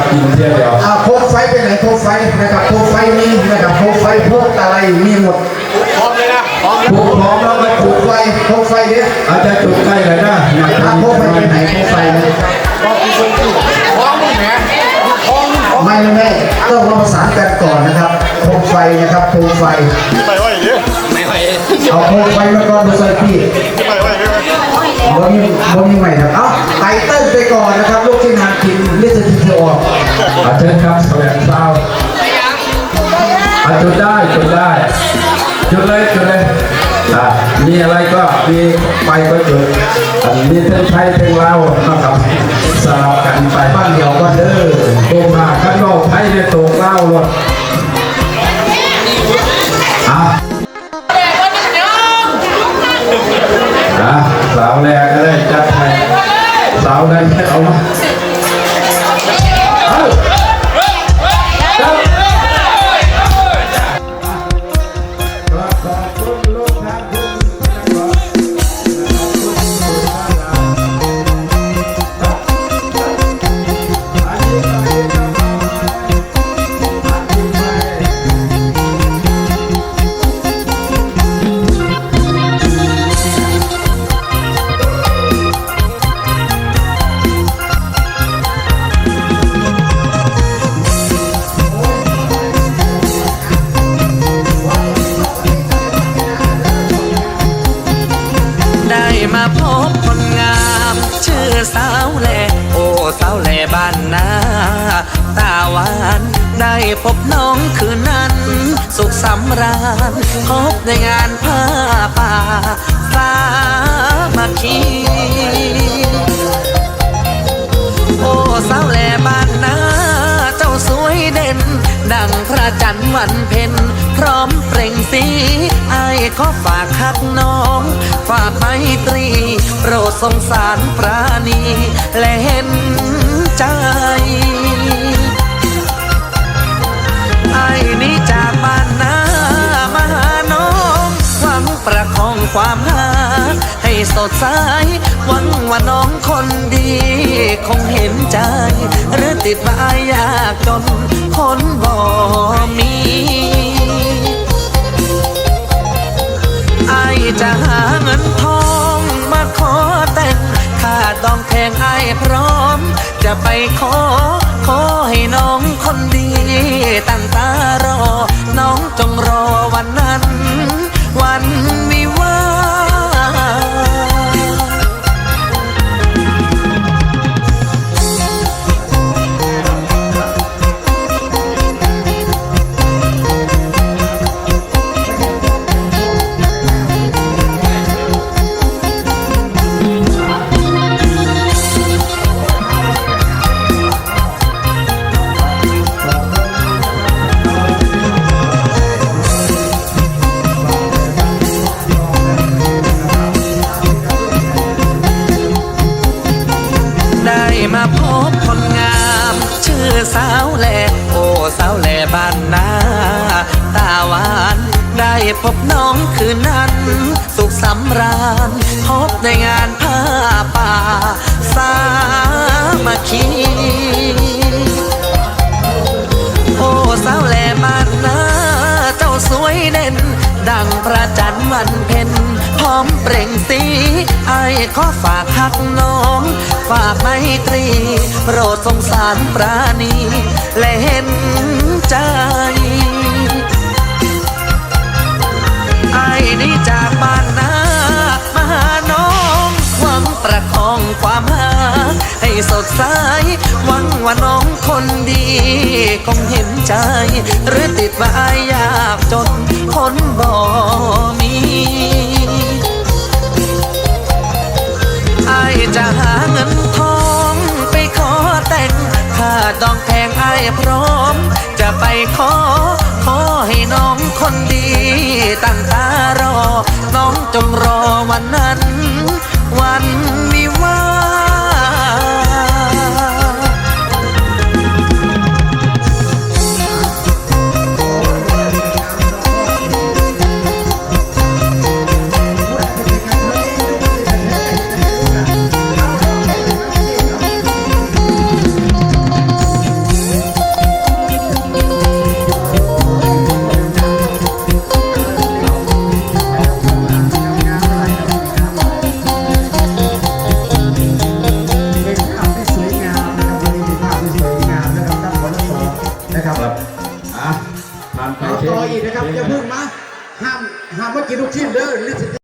นะครับกินเที่ยวเดียวอ่าโคมไฟไปไหนโคมไฟนะครับโคมไฟมีนะครับโคมไฟพวกอะไรมีหมดพร้อมเลยนะพร้อมปลูกพร้อมแล้วก็โคปลูมกไฟโคมไฟเนี่ยอาจจะจุดใกล้เลยนะอยากอ่าโคมไฟไปไหนโคมไฟเนี่ยพร้อมมึงแหมพร้อมพร้อมไม่ไม่ไม่ต้องมาประสานกันก่อนนะครับโคมไฟนะครับโคมไฟไปไว้ดิไม่ไหวเอาโคมไฟมาก่อนดูใส่พี่ไปไว้ดิบนนี้บนนี้ใหม่ครับเอ้าไต เติ้ลไปก่อนนะครับลูกที่นานกินลิสติเทออกอาเชิญครับแสวงเศร้าอาจดได้จดได้จุดเลยจุดเลยอ่ามีอะไรก็มีไปก็จดอันนี้ทั้งไทยทั้งลาวนะครับสลับกันไปบ้านเดียวก็เด้อโกม สาวนั้นเสาวแหลโอ้สาวแหลบ้านนาตาหวานได้พบน้องคืนนั้น สุขสำราญพบในงานผ้าป่าสามัคคี ดังพระจันทร์วันเพ็ญพร้อมเปล่งสีไอ้ขอฝากคักน้อง ฝากไมตรี โปรดสงสารปราณีและเห็นใจไอ้นี้จากบ้านนามาหาน้องหวังประคองความหา สดใสหวังว่าน้องคนดี คงเห็นใจ หรือติดว่าอยากจนคนบ่มีไอจะหาเงินทองมาขอแต่งค่าดองแพงไอพร้อม จะไปขอ ขอให้น้อง อสาวแหลโอ้สาวแหลบ้านนาตาหวานได้พบน้องคืนนั้น สุขสำราญพบในงานพ พระจันทร์วันเพ็ญพร้อมเปล่งสีไอ้ขอฝากหักน้อง ฝากไมตรี โปรดสงสารปราณีและเห็นใจไอ้นี่จากบ้านนามาหาน้องหวังประคองความหาให้สดใส หวังว่าน้องคนดีคงเห็นใจ หรือติดว่าอายยากจนคนบ่มีไอจะหาเงินทองไปขอแต่ง ถ้าดองแพงไอพร้อม ต่ออีกนะครับอย่าพึ่งมาห้ามห้ามมากินลูกชิ้นเด้อลิส